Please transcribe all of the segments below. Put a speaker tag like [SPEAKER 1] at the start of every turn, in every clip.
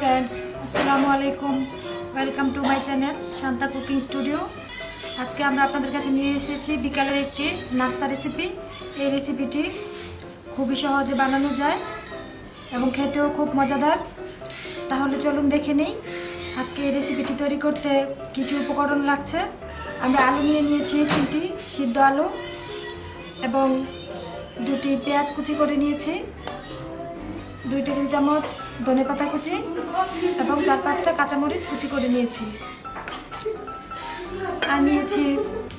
[SPEAKER 1] Friends আসসালামু আলাইকুম। Welcome to my channel Shanta cooking studio আজকে আমরা আপনাদের কাছে নিয়ে এসেছি বিকালের একটি নাস্তা রেসিপি এই রেসিপিটি খুবই সহজে বানানো যায় এবং খেতেও খুব মজাদার। তাহলে চলুন দেখে নিই, আজকে এই রেসিপিটি তৈরি করতে কী কী উপকরণ লাগছে। আমরা আলু নিয়ে নিয়েছি তিনটি সিদ্ধ আলু এবং দুটি পেঁয়াজ কুচি করে নিয়েছি। দুই টেবিল চামচ ধনে পাতা কুচি এবং চার পাঁচটা কাঁচামরিচ কুচি করে নিয়েছি। আর নিয়েছি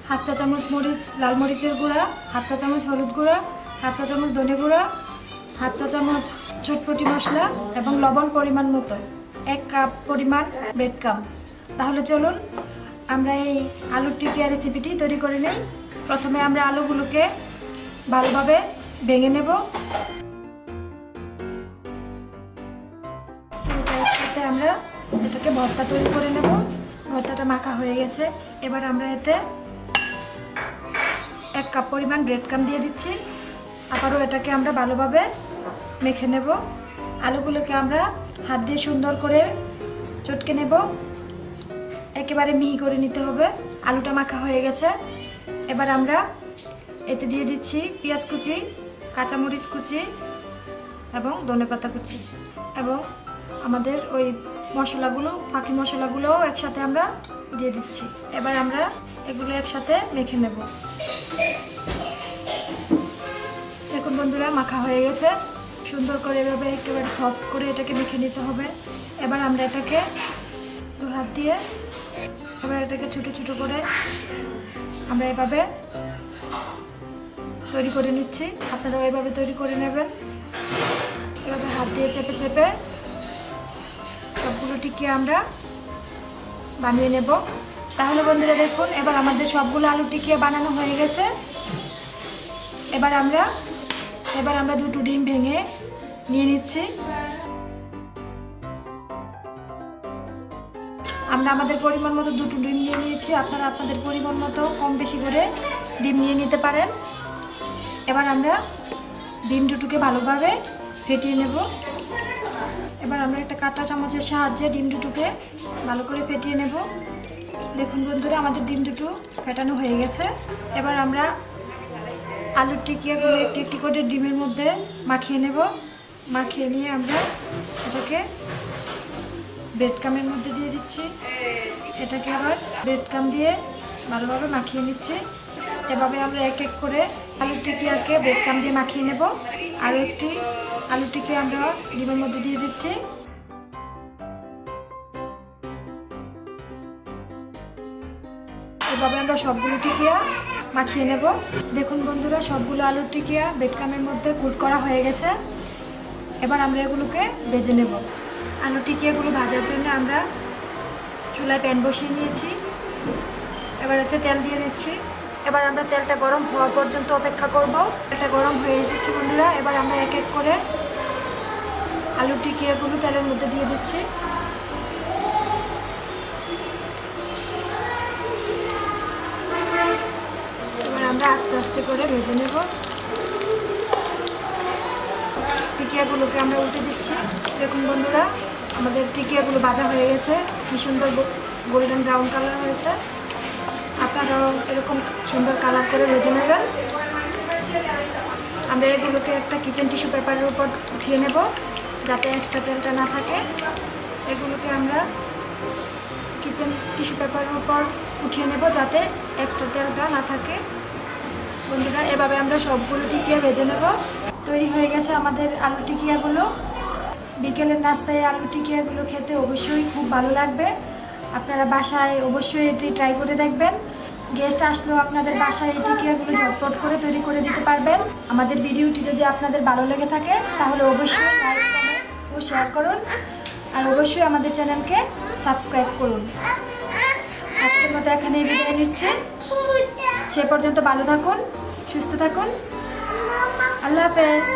[SPEAKER 1] হাফ চা চামচ মরিচ, লাল মরিচের গুঁড়া, হাফ চা চামচ হলুদ গুঁড়া, হাফ চা চামচ ধনে গুঁড়া, হাফ চা চামচ চটপটি মশলা এবং লবণ পরিমাণ মতো, এক কাপ পরিমাণ ব্রেড কাম। তাহলে চলুন, আমরা এই আলুর টিকিয়া রেসিপিটি তৈরি করে নিই। প্রথমে আমরা আলুগুলোকে ভালোভাবে ভেঙে নেব। আমরা এটাকে ভর্তা তৈরি করে নেব। ভর্তাটা মাখা হয়ে গেছে। এবার আমরা এতে এক কাপ পরিমাণ ব্রেড কাম দিয়ে দিচ্ছি। আবারও এটাকে আমরা ভালোভাবে মেখে নেব। আলুগুলোকে আমরা হাত দিয়ে সুন্দর করে চটকে নেব। একেবারে মিহি করে নিতে হবে। আলুটা মাখা হয়ে গেছে। এবার আমরা এতে দিয়ে দিচ্ছি পেঁয়াজ কুচি, কাঁচামরিচ কুচি এবং ধনেপাতা কুচি এবং আমাদের ওই মশলাগুলো, ফাঁকি মশলাগুলোও একসাথে আমরা দিয়ে দিচ্ছি। এবার আমরা এগুলো একসাথে মেখে নেব। দেখুন বন্ধুরা, মাখা হয়ে গেছে। সুন্দর করে এভাবে একেবারে সফট করে এটাকে মেখে নিতে হবে। এবার আমরা এটাকে দু হাত দিয়ে এবার এটাকে ছোটো ছোটো করে আমরা এভাবে তৈরি করে নিচ্ছি। আপনারাও এভাবে তৈরি করে নেবেন। এভাবে হাত দিয়ে চেপে চেপে সবগুলো টিকিয়ে আমরা বানিয়ে নেব। তাহলে বন্ধুরা দেখুন, এবার আমাদের সবগুলো আলু টিকিয়ে বানানো হয়ে গেছে। এবার আমরা এবার আমরা দুটো ডিম ভেঙে নিয়ে নিচ্ছি। আমরা আমাদের পরিমাণ মতো দুটো ডিম নিয়ে নিয়েছি। আপনারা আপনাদের পরিমাণ মতো কম বেশি করে ডিম নিয়ে নিতে পারেন। এবার আমরা ডিম দুটোকে ভালোভাবে ফেটিয়ে নেব। এবার আমরা একটা কাঁটা চামচের সাহায্যে ডিম দুটোকে ভালো করে ফেটিয়ে নেব। দেখুন বন্ধুরা, আমাদের ডিম দুটো ফেটানো হয়ে গেছে। এবার আমরা আলুর টিকিয়াগুলো একটি একটি করে ডিমের মধ্যে মাখিয়ে নেব। মাখিয়ে নিয়ে আমরা এটাকে ব্রেডকামের মধ্যে দিয়ে দিচ্ছি। এটাকে আবার ব্রেডকাম দিয়ে ভালোভাবে মাখিয়ে নিচ্ছি। এভাবে আমরা এক এক করে আলুর টিকিয়াকে ব্রেড কাম দিয়ে মাখিয়ে নেব। আর একটি আলু টিকিয়া আমরা ডিমের মধ্যে দিয়ে দিচ্ছি। এভাবে আমরা সবগুলো টিকিয়া মাখিয়ে নেব। দেখুন বন্ধুরা, সবগুলো আলুর টিকিয়া বেটকামের মধ্যে কুট করা হয়ে গেছে। এবার আমরা এগুলোকে ভেজে নেব। আলু টিকিয়াগুলো ভাজার জন্য আমরা চুলায় প্যান বসিয়ে নিয়েছি। এবার এতে তেল দিয়ে দিচ্ছি। এবার আমরা তেলটা গরম হওয়া পর্যন্ত অপেক্ষা করব। এটা গরম হয়ে এসেছে বন্ধুরা, এবার আমরা এক এক করে আলু টিকিয়াগুলো তেলের মধ্যে দিয়ে দিচ্ছি। এবার আমরা আস্তে আস্তে করে ভেজে নেব। টিকিয়াগুলোকে আমরা উল্টে দিচ্ছি। দেখুন বন্ধুরা, আমাদের টিকিয়াগুলো ভাজা হয়ে গেছে। কি সুন্দর গোল্ডেন ব্রাউন কালার হয়েছে। আপনারাও এরকম সুন্দর কালার করে ভেজে নেবেন। আমরা এগুলোকে একটা কিচেন টিস্যু পেপারের উপর উঠিয়ে নেব। যাতে এক্সট্রা তেলটা না থাকে, এগুলোকে আমরা কিচেন টিস্যু পেপারের উপর উঠিয়ে নেব যাতে এক্সট্রা তেলটা না থাকে। বন্ধুরা, এভাবে আমরা সবগুলো টিকিয়া ভেজে নেব। তৈরি হয়ে গেছে আমাদের আলু টিকিয়াগুলো। বিকেলের নাস্তায় আলু টিকিয়াগুলো খেতে অবশ্যই খুব ভালো লাগবে। আপনারা বাসায় অবশ্যই এটি ট্রাই করে দেখবেন। গেস্ট আসলেও আপনাদের বাসায় এই টিকিয়াগুলো ঝটপট করে তৈরি করে দিতে পারবেন। আমাদের ভিডিওটি যদি আপনাদের ভালো লেগে থাকে, তাহলে অবশ্যই লাইক ও শেয়ার করুন আর অবশ্যই আমাদের চ্যানেলকে সাবস্ক্রাইব করুন। আজকের মতো এখানে বিদায় নিচ্ছে। সে পর্যন্ত ভালো থাকুন, সুস্থ থাকুন। আল্লাহ হাফেজ।